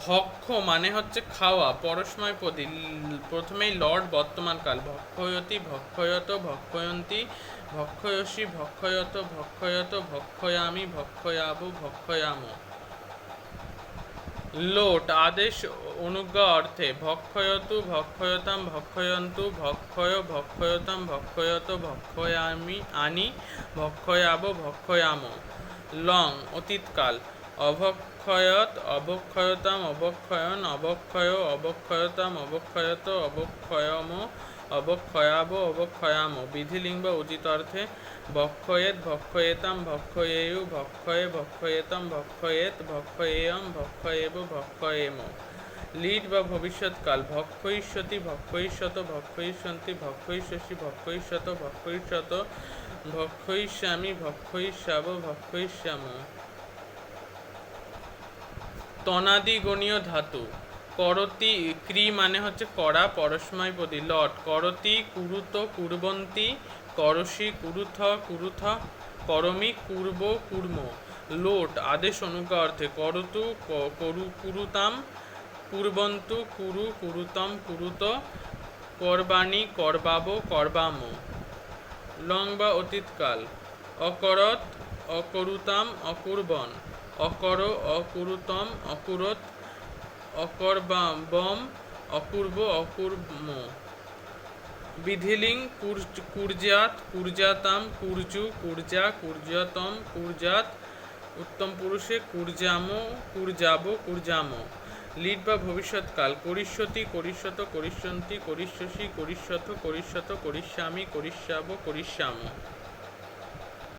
ভক্ষ মানে হচ্ছে খাওয়া পরস্ময় পদী, প্রথমেই লর্ড বর্তমানকাল ভক্ষয়তি, ভক্ষয়ত, ভক্ষয়ন্তী, ভক্ষয়সী, ভক্ষয়ত ভক্ষয়ত, ভক্ষয়ামি, ভক্ষয়াব, ভক্ষয়াম। লোট, আদেশ, অনুজ্ঞা অর্থে, ভক্ষয়তু, ভক্ষয়তাম, ভক্ষয়ন্তু, ভক্ষয়, ভক্ষয়তাম, ভক্ষয়ত, ভক্ষয়ামি, আনি, ভক্ষয়াব, ভক্ষয়াম। লং, অতীতকাল। অভক্ষয়ত অবক্ষয়তাম অবক্ষয়ন অবক্ষয় অবক্ষয়তাম, অবক্ষয়ত, অবক্ষয়ম, অবক্ষয়াব, অবক্ষয়াম। বিধিলিঙ্গ উচিত অর্থে ভক্ষয়েত ভক্ষয়েতাম ভক্ষয়েয়ু ভক্ষয়ে ভক্ষয়েতাম ভক্ষয়েত ভক্ষয়েয়ম ভক্ষয়েব ভক্ষয়েম লিড বা ভবিষ্যৎকাল, ভক্ষয়িষ্যতি, ভক্ষয়িষ্যত, ভক্ষয়িষ্যন্তি, ভক্ষয়িষ্যসি, ভক্ষয়িষ্যত ভক্ষয়িষ্যত, ভক্ষয়িষ্যামি, ভক্ষয়িষ্যাব, ভক্ষয়িষ্যাম। তনাদি গণীয় ধাতু করতি ক্রি মানে হচ্ছে করা পরস্ময় পদী লট। করতি কুরুত, কুর্বন্তি, করসি, কুরুথ কুরুথ, করমি, কুর্ব, কুর্ম। লোট, আদেশ অনুজ্ঞা অর্থে করতু করু, কুরুতাম, কুর্বন্তু, কুরু, কুরুতম, কুরুত, করবাণী, করবাব, করবাম। লং বা অতীতকাল। অকরত, অকরুতাম, অকুর্বন। অকর, অকুরুতম অকুরত অকর্বাবম অপূর্ব অপূর্ম বিধিলিং, কুর্জ- কুর্জাত, কুর্জাতাম, কুর্জু, কুর্জা, কুর্জাতম, কুর্জাত, উত্তম পুরুষে, কুর্জাম, কুর্জাব, কুর্জাম। লিড বা ভবিষ্যৎকাল, করিষ্যতি, করিষ্যত, করিষ্যন্তি, করিষ্যসি, করিষ্যথ, করিষ্যত, করিষ্যামি, করিষ্যাব, করিষ্যাম।